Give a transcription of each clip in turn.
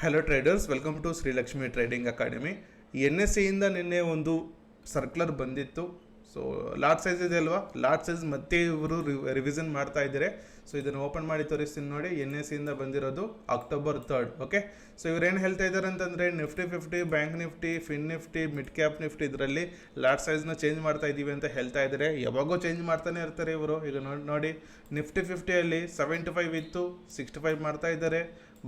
Hello traders welcome to Srilakshmi trading academy N S ಸಿಯಿಂದ ನಿನ್ನೆ ಒಂದು circular ಬಂದಿತ್ತು. So large size ಇದೆ ಅಲ್ವಾ? ಲಾರ್ಜ್ ಸೈಜ್ ಮತ್ತೆ ಇವರು ರಿವಿಷನ್ ಮಾಡ್ತಾ ಇದ್ದಾರೆ. ಸೊ ಇದನ್ನು ಓಪನ್ ಮಾಡಿ ತೋರಿಸ್ತೀನಿ ನೋಡಿ. ಎನ್ ಎಸ್ ಸಿಯಿಂದ ಬಂದಿರೋದು ಅಕ್ಟೋಬರ್ ತರ್ಡ್ ಓಕೆ ಸೊ ಇವ್ರೇನು ಹೇಳ್ತಾ ಇದ್ದಾರೆ ಅಂತಂದರೆ Nifty fifty bank Nifty fin Nifty mid cap Nifty ಇದರಲ್ಲಿ ಲಾರ್ಜ್ ಸೈಜ್ನ ಚೇಂಜ್ ಮಾಡ್ತಾ ಇದ್ದೀವಿ ಅಂತ ಹೇಳ್ತಾ ಇದ್ದಾರೆ. ಯಾವಾಗೋ ಚೇಂಜ್ ಮಾಡ್ತಾನೆ ಇರ್ತಾರೆ ಇವರು. ಈಗ ನೋಡಿ ನೋಡಿ ನಿಫ್ಟಿ ಫಿಫ್ಟಿಯಲ್ಲಿ ಸೆವೆಂಟಿ ಫೈವ್ ಇತ್ತು ಸಿಕ್ಸ್ಟಿ ಫೈವ್ ಮಾಡ್ತಾ ಇದ್ದಾರೆ.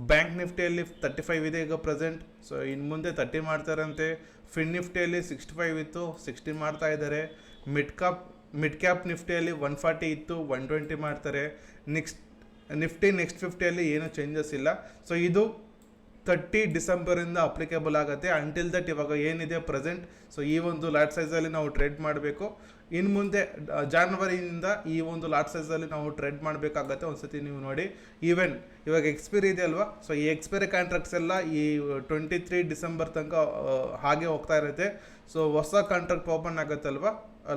ಬ್ಯಾಂಕ್ ನಿಫ್ಟಿಯಲ್ಲಿ ತರ್ಟಿ ಫೈವ್ ಇದೆ ಈಗ ಪ್ರೆಸೆಂಟ್ ಸೊ ಇನ್ನು ಮುಂದೆ ತರ್ಟಿ ಮಾಡ್ತಾರಂತೆ. ಫಿನ್ ನಿಫ್ಟಿಯಲ್ಲಿ ಸಿಕ್ಸ್ಟಿ ಫೈವ್ ಇತ್ತು ಸಿಕ್ಸ್ಟಿ ಮಾಡ್ತಾ ಇದ್ದಾರೆ. ಮಿಡ್ ಕ್ಯಾಪ್ ಮಿಡ್ ಕ್ಯಾಪ್ ನಿಫ್ಟಿಯಲ್ಲಿ ಒನ್ ಫಾರ್ಟಿ ಇತ್ತು ಒನ್ ಟ್ವೆಂಟಿ ಮಾಡ್ತಾರೆ. ನೆಕ್ಸ್ಟ್ ನಿಫ್ಟಿ ನೆಕ್ಸ್ಟ್ ಫಿಫ್ಟಿಯಲ್ಲಿ ಏನೂ ಚೇಂಜಸ್ ಇಲ್ಲ. ಸೊ ಇದು ತರ್ಟಿ ಡಿಸೆಂಬರಿಂದ ಅಪ್ಲಿಕೇಬಲ್ ಆಗುತ್ತೆ. ಅಂಟಿಲ್ ದಟ್ ಇವಾಗ ಏನಿದೆ ಪ್ರೆಸೆಂಟ್ ಸೊ ಈ ಒಂದು ಲಾಟ್ ಸೈಜಲ್ಲಿ ನಾವು ಟ್ರೇಡ್ ಮಾಡಬೇಕು. ಇನ್ನು ಮುಂದೆ ಜಾನ್ವರಿಯಿಂದ ಈ ಒಂದು ಲಾಟ್ ಸೈಜಲ್ಲಿ ನಾವು ಟ್ರೆಡ್ ಮಾಡಬೇಕಾಗತ್ತೆ. ಒಂದ್ಸತಿ ನೀವು ನೋಡಿ. ಈವನ್ ಇವಾಗ ಎಕ್ಸ್ಪೈರಿ ಇದೆ ಅಲ್ವಾ? ಸೊ ಈ ಎಕ್ಸ್ಪೈರಿ ಕಾಂಟ್ರಾಕ್ಟ್ಸ್ ಎಲ್ಲ ಈ ಟ್ವೆಂಟಿ ತ್ರೀ ಡಿಸೆಂಬರ್ ತನಕ ಹಾಗೆ ಹೋಗ್ತಾ ಇರುತ್ತೆ. ಸೊ ಹೊಸ ಕಾಂಟ್ರಾಕ್ಟ್ ಓಪನ್ ಆಗುತ್ತಲ್ವಾ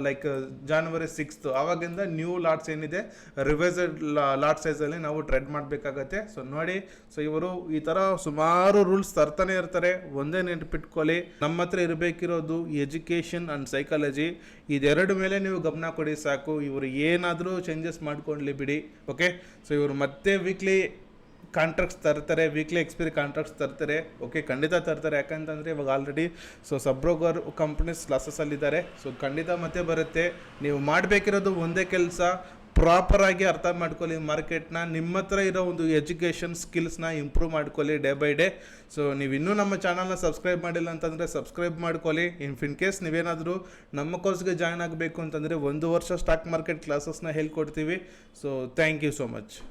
ಲೈಕ್ ಜಾನ್ವರಿ ಸಿಕ್ಸ್ತ್ ಆವಾಗಿಂದ ನ್ಯೂ ಲಾಟ್ಸ್ ಏನಿದೆ ರಿವೈಸಡ್ ಲಾಟ್ ಸೈಜಲ್ಲಿ ನಾವು ಟ್ರೆಡ್ ಮಾಡಬೇಕಾಗತ್ತೆ. ಸೊ ನೋಡಿ. ಸೊ ಇವರು ಈ ಥರ ಸುಮಾರು ರೂಲ್ಸ್ ತರ್ತಾನೆ ಇರ್ತಾರೆ. ಒಂದೇ ನೆನಪಿಟ್ಕೊಳ್ಳಿ. ನಮ್ಮ ಹತ್ರ ಇರಬೇಕಿರೋದು ಎಜುಕೇಷನ್ ಆ್ಯಂಡ್ ಸೈಕಾಲಜಿ ಇದೆರಡು ಮೇಲೆ ನೀವು ಗಮನ ಕೊಡಿ ಸಾಕು. ಇವರು ಏನಾದರೂ ಚೇಂಜಸ್ ಮಾಡ್ಕೊಳ್ಳಿ ಬಿಡಿ ಓಕೆ ಸೊ ಇವರು ಮತ್ತೆ ವೀಕ್ಲಿ ಕಾಂಟ್ರಾಕ್ಟ್ಸ್ ತರ್ತಾರೆ ವೀಕ್ಲಿ ಎಕ್ಸ್ಪೈರಿ ಕಾಂಟ್ರಾಕ್ಟ್ಸ್ ತರ್ತಾರೆ ಓಕೆ ಖಂಡಿತ ತರ್ತಾರೆ. ಯಾಕಂತಂದರೆ ಇವಾಗ already so sub broker companies ಲಾಸಸ್ಸಲ್ಲಿದ್ದಾರೆ so ಖಂಡಿತ ಮತ್ತೆ ಬರುತ್ತೆ. ನೀವು ಮಾಡಬೇಕಿರೋದು ಒಂದೇ ಕೆಲಸ ಪ್ರಾಪರಾಗಿ ಅರ್ಥ ಮಾಡ್ಕೊಳ್ಳಿ, ಮಾರ್ಕೆಟ್ನ ನಿಮ್ಮ ಹತ್ರ ಇರೋ ಒಂದು ಎಜುಕೇಷನ್ ಸ್ಕಿಲ್ಸ್ನ ಇಂಪ್ರೂವ್ ಮಾಡ್ಕೊಳ್ಳಿ ಡೇ ಬೈ ಡೇ. ಸೊ ನೀವು ಇನ್ನೂ ನಮ್ಮ ಚಾನಲ್ನ ಸಬ್ಸ್ಕ್ರೈಬ್ ಮಾಡಿಲ್ಲ ಅಂತಂದರೆ ಸಬ್ಸ್ಕ್ರೈಬ್ ಮಾಡ್ಕೊಳ್ಳಿ. ಇನ್ ಫಿನ್ ಕೇಸ್ ನೀವೇನಾದರೂ ನಮ್ಮ ಕೋರ್ಸ್ಗೆ ಜಾಯ್ನ್ ಆಗಬೇಕು ಅಂತಂದರೆ ಒಂದು ವರ್ಷ ಸ್ಟಾಕ್ ಮಾರ್ಕೆಟ್ ಕ್ಲಾಸಸ್ನ ಹೇಳ್ಕೊಡ್ತೀವಿ. So, thank you so much.